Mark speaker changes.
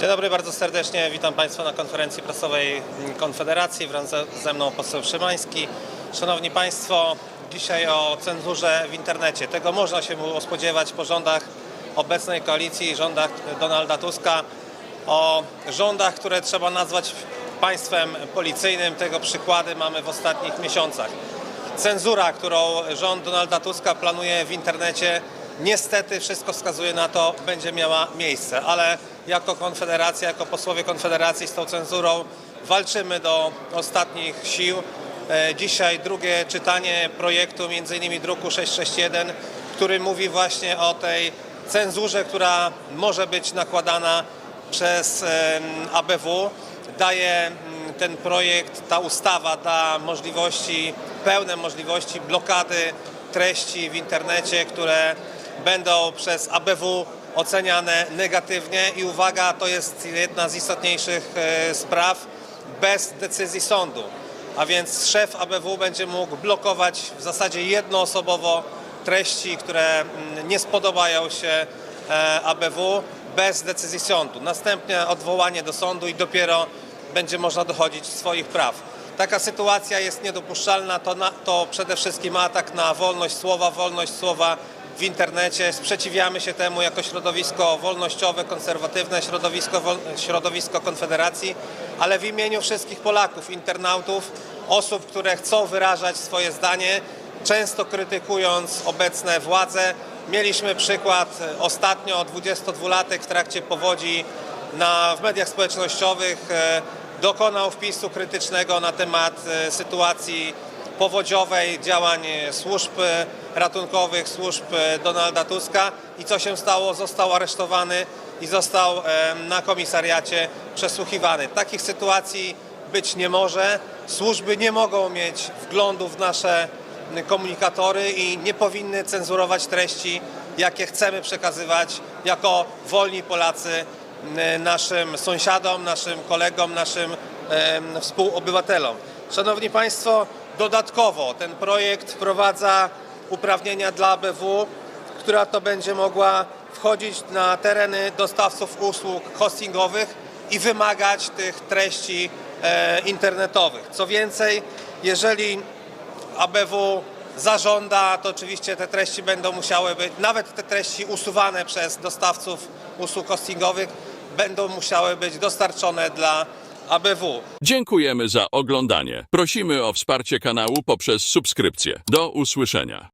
Speaker 1: Dzień dobry, bardzo serdecznie witam Państwa na konferencji prasowej Konfederacji. Wraz ze- mną poseł Szymański. Szanowni Państwo, dzisiaj o cenzurze w internecie. Tego można się było spodziewać po rządach obecnej koalicji rządach Donalda Tuska. O rządach, które trzeba nazwać państwem policyjnym. Tego przykłady mamy w ostatnich miesiącach. Cenzura, którą rząd Donalda Tuska planuje w internecie, niestety wszystko wskazuje na to, będzie miała miejsce. Ale jako Konfederacja, jako posłowie Konfederacji z tą cenzurą walczymy do ostatnich sił. E, Dzisiaj drugie czytanie projektu, innymi druku 661, który mówi właśnie o tej cenzurze, która może być nakładana przez ABW. Daje ten projekt, ta ustawa da możliwości, pełne możliwości blokady treści w internecie, które będą przez ABW oceniane negatywnie i uwaga, to jest jedna z istotniejszych e, spraw, bez decyzji sądu. A więc szef ABW będzie mógł blokować w zasadzie jednoosobowo treści, które mm, nie spodobają się e, ABW bez decyzji sądu. Następnie odwołanie do sądu i dopiero będzie można dochodzić swoich praw. Taka sytuacja jest niedopuszczalna, to, na, to przede wszystkim atak na wolność słowa, wolność słowa w internecie. Sprzeciwiamy się temu jako środowisko wolnościowe, konserwatywne, środowisko, środowisko Konfederacji, ale w imieniu wszystkich Polaków, internautów, osób, które chcą wyrażać swoje zdanie, często krytykując obecne władze. Mieliśmy przykład ostatnio 22-latek w trakcie powodzi na, w mediach społecznościowych e, dokonał wpisu krytycznego na temat e, sytuacji powodziowej, działań e, służb e, ratunkowych, służb e, Donalda Tuska i co się stało? Został aresztowany i został na komisariacie przesłuchiwany. Takich sytuacji być nie może. Służby nie mogą mieć wglądu w nasze komunikatory i nie powinny cenzurować treści, jakie chcemy przekazywać jako wolni Polacy naszym sąsiadom, naszym kolegom, naszym współobywatelom. Szanowni Państwo, dodatkowo ten projekt wprowadza uprawnienia dla ABW, która to będzie mogła wchodzić na tereny dostawców usług hostingowych i wymagać tych treści e, internetowych. Co więcej, jeżeli ABW zażąda, to oczywiście te treści będą musiały być, nawet te treści usuwane przez dostawców usług hostingowych, będą musiały być dostarczone dla ABW.
Speaker 2: Dziękujemy za oglądanie. Prosimy o wsparcie kanału poprzez subskrypcję. Do usłyszenia.